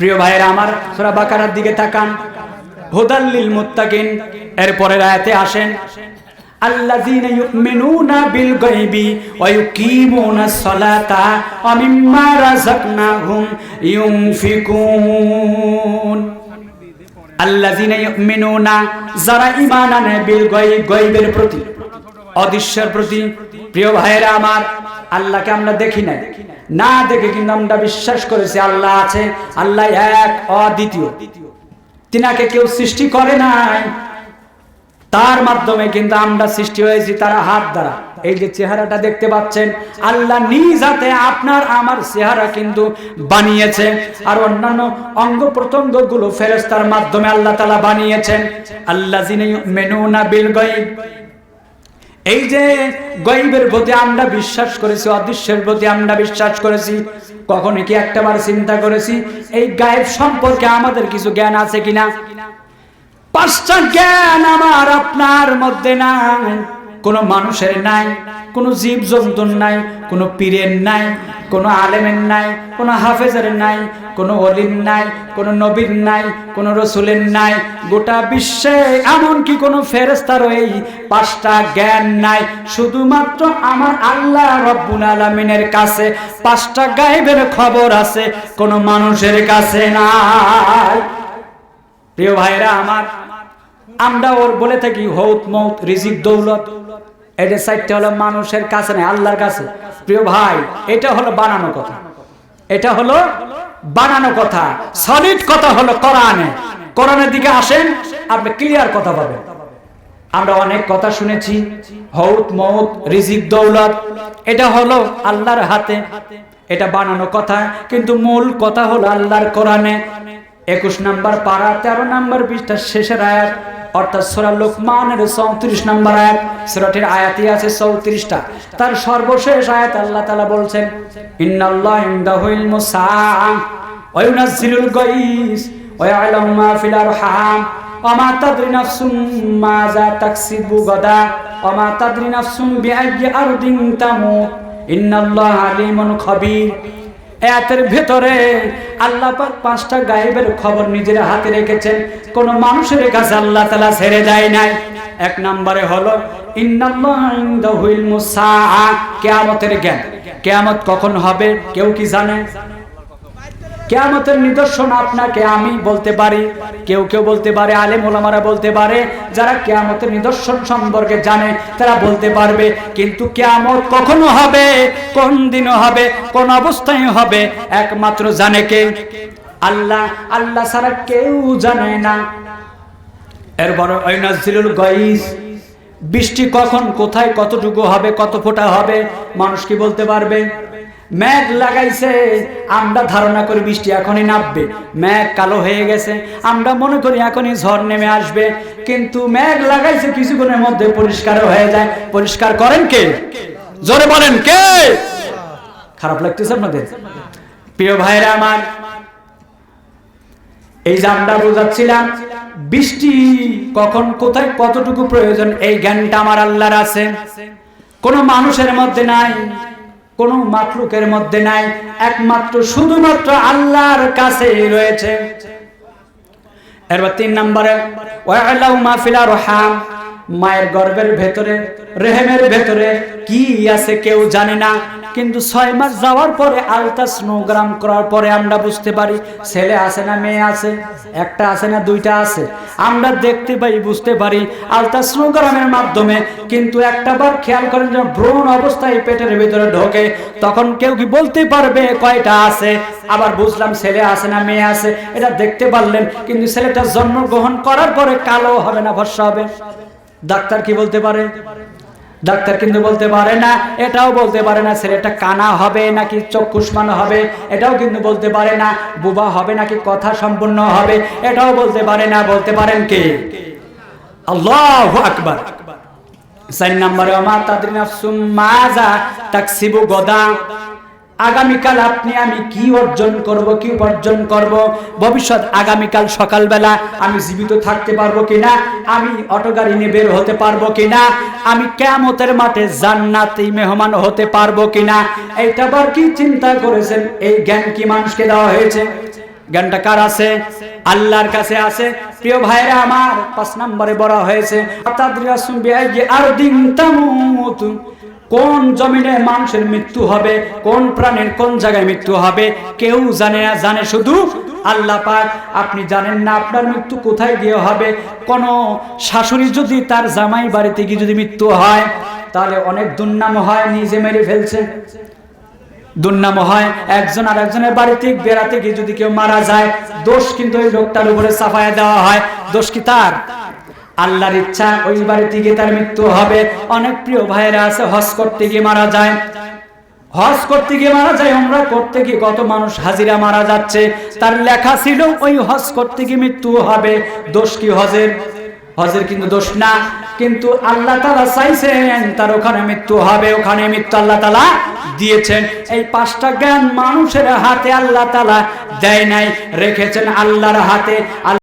প্রিয় ভাইয়েরা আমার, সোরা বাকারার দিকে তাকান। হুদাল্লিল মুত্তাকিন। এরপরের আয়াতে আসেন الذين يؤمنون بالغيب ويقيمون الصلاة ومما رزقناهم ينفقون الذين يؤمنون যারা ঈমান আনে বিল গায়ব, গায়বের প্রতি, অদৃশ্যের প্রতি, প্রিয় ভাইয়েরা আমার আল্লাহকে আমরা দেখি নাই। না দেখে কিন্তু আমরা বিশ্বাস করেছি আল্লাহ আছে, আল্লাহ এক, অদ্বিতীয়। তিনাকে কেউ সৃষ্টি করে নাই। তার মাধ্যমে কিন্তু আমরা সৃষ্টি হয়েছি তারা হাত দ্বারা। এই যে চেহারাটা দেখতে পাচ্ছেন, আল্লাহ নিজ হাতে আপনার আমার চেহারা কিন্তু বানিয়েছে। আর অন্যান্য অঙ্গ প্রত্যঙ্গগুলো ফেরেস্তার মাধ্যমে আল্লাহ তালা বানিয়েছেন। আল্লাহ মেনুনা বিল গয়ব। এই যে গরিবের প্রতি আমরা বিশ্বাস করেছি, অদৃশ্যের প্রতি আমরা বিশ্বাস করেছি, কখনো কি একটাবার চিন্তা করেছি, এই গায়েব সম্পর্কে আমাদের কিছু জ্ঞান আছে কিনা? পাঁচটা জ্ঞান আমার আপনার মধ্যে নাই। কোনো মানুষের নাই, কোনো জীব জন্তুর নাই, কোনো পীরের নাই, কোনো আলেমের নাই, কোনো হাফেজের নাই, কোনো অলির নাই, কোনো নবীর নাই, কোনো রসুলের নাই। গোটা বিশ্বে এমনকি কোনো ফেরেস্তার এই পাঁচটা জ্ঞান নাই। শুধুমাত্র আমার আল্লাহ রব্বুল আলমিনের কাছে পাঁচটা গায়েবের খবর আছে, কোনো মানুষের কাছে নাই। প্রিয় ভাইরা আমার, আমরা ওর বলে থাকি হৌত মৌত, রিজিক দৌলত। এটা সাইডটা হলো মানুষের কাছে নাই আল্লাহর কাছে। প্রিয় ভাই, এটা হলো বানানো কথা। এটা হলো বানানো কথা। সলিড কথা হলো কোরআনে। কোরআনের দিকে আসেন, আপনি ক্লিয়ার কথা পাবেন। আমরা অনেক কথা শুনেছি হৌত মৌত, রিজিক, দৌলত। এটা হলো আল্লাহর হাতে। এটা বানানো কথা, কিন্তু মূল কথা হলো আল্লাহর কোরআনে। একুশ নাম্বার পাড়া, তেরো নাম্বার বিশটা শেষের আয়াত। অর্থাৎ সোরা লোকমানের চৌত্রিশ নম্বর আয়াত, সোরাটির আয়াতই আছে চৌত্রিশটা। তার সর্বশেষ আয়াত আল্লাহ তালা বলছেন, ইন্নাল্লাহ ইনদাহুল মা খাবীর। এতের ভেতরে আল্লাহ পাক পাঁচটা গায়েবের খবর নিজের হাতে রেখেছেন। কোন মানুষের কাছে আল্লাহ তালা ছেড়ে যায় নাই। এক নম্বরে হলো কেয়ামতের জ্ঞান। কেয়ামত কখন হবে, কেউ কি জানে? কেয়ামতের নিদর্শন আপনাকে আমি বলতে পারি। কেউ কেউ বলতে পারে, আলেম ওলামারা বলতে পারে, যারা কেয়ামতের নিদর্শন সম্পর্কে জানে, তারা বলতে পারবে, কিন্তু কেয়ামত কখনো হবে, কোন দিন হবে, কোন অবস্থায় হবে, একমাত্র জানে কে? আল্লাহ আল্লাহ ছাড়া কেউ জানে না। এরপর ঐনাজিলুল গইস বৃষ্টি কখন, কোথায়, কতটুকু হবে, কত ফোঁটা হবে, মানুষ কি বলতে পারবে? ম্যাঘ লাগাইছে, আমরা ধারণা করি বৃষ্টি এখনই নামবে। ম্যাঘ কালো হয়ে গেছে, আমরা মনে করি এখনই ঝড় নেমে আসবে। কিন্তু ম্যাঘ লাগাইছে কিছুক্ষণের মধ্যে পরিষ্কার হয়ে যায়। পরিষ্কার করেন কে? জোরে বলেন কে? খারাপ লাগতেছে আপনাদের? প্রিয় ভাইরা আমার, এই যে আমরা বোঝাচ্ছিলাম, বৃষ্টি কখন কোথায় কতটুকু প্রয়োজন, এই জ্ঞানটা আমার আল্লাহর আছে। কোন মানুষের মধ্যে নাই। কোন মাতলুকের মধ্যে নাই একমাত্র শুধুমাত্র আল্লাহর কাছেই রয়েছে। এরপর তিন নম্বরে মায়ের গর্ভের ভেতরে, রেহেমের ভেতরে, কি আছে কেউ জানে না। কিন্তু ছয় মাস যাওয়ার পরে আলট্রাসোনোগ্রাম করার পরে আমরা বুঝতে পারি, ছেলে আছে না মেয়ে আছে, একটা আছে না দুইটা আছে। আমরা দেখতে পাই, বুঝতে পারি আলট্রাসোনোগ্রামের মাধ্যমে, কিন্তু একটা বার খেয়াল করেন যে ভ্রূণ অবস্থায় পেটের ভিতরে ঢোকে, তখন কেউ কি বলতে পারবে কয়টা আছে? আবার বুঝলাম ছেলে আছে না মেয়ে আছে, এটা দেখতে পারলেন, কিন্তু ছেলেটা জন্মগ্রহণ করার পরে কালো হবে না ভরসা হবে। ডাক্তার কি বলতে পারে? ডাক্তার কিন্তু বলতে পারে না, এটাও বলতে পারে না, ছেলেটা কানা হবে নাকি চক্ষুষ্মান হবে, এটাও কিন্তু বলতে পারে না, বুবা হবে নাকি কথা সম্পূর্ণ হবে, এটাও বলতে পারে না, বলতে পারেন কে? আল্লাহ আকবার। চার নম্বরে আমার তাদের মাজা তাকসিবু গদা। আগামীকাল আপনি, আমি কি অর্জন করব, কি উপার্জন করব? ভবিষ্যৎ আগামীকাল সকালবেলা আমি জীবিত থাকতে পারব কিনা? আমি অটো গাড়ি নিয়ে বের হতে পারব কিনা? আমি কেমতের মাঠে জান্নাতি মেহমান হতে পারব কিনা? এইটা আবার কি চিন্তা করেছেন? এই জ্ঞান কি মানুষকে দেওয়া হয়েছে? জ্ঞানটা কার আছে? আল্লাহর কাছে আছে। প্রিয় ভাইরা আমার পাঁচ নম্বরে বলা হয়েছে বিআইয়ি আরদিন তামুত কোন জমিনে মানুষের মৃত্যু হবে, কোন প্রাণের কোন জায়গায় মৃত্যু হবে, কেউ জানে না, জানে শুধু আল্লাহ পাক। আপনি জানেন না আপনার মৃত্যু কোথায় গিয়ে হবে। কোন শাশুড়ি যদি তার জামাই বাড়িতে গিয়ে যদি মৃত্যু হয়, তাহলে অনেক দুর্নাম হয়, নিজে মেরে ফেলছে। দুর্নাম হয়, একজন আর একজনের বাড়িতে বেড়াতে গিয়ে যদি কেউ মারা যায়, দোষ কিন্তু ওই লোকটার উপরে সাফায় দেওয়া হয়। দোষ কি তার? আল্লাহর ইচ্ছা, ওই বাড়িতে গিয়ে তার মৃত্যু হবে। অনেক প্রিয় ভাইরা আছে, হজ করতে গিয়ে মারা যায়। হজ করতে গিয়ে মারা যায় আমরা করতে গিয়ে কত মানুষ হাজিরা মারা যাচ্ছে। তার লেখা ছিল, ওই হজ করতে গিয়ে মৃত্যু হবে। দোষ কি হজের? হজের কিন্তু দোষ না। কিন্তু আল্লাহ তালা চাইছেন, তার ওখানে মৃত্যু হবে, ওখানে মৃত্যু আল্লাহ তালা দিয়েছেন। এই পাঁচটা জ্ঞান মানুষের হাতে আল্লাহ তালা দেয় নাই, রেখেছেন আল্লাহর হাতে।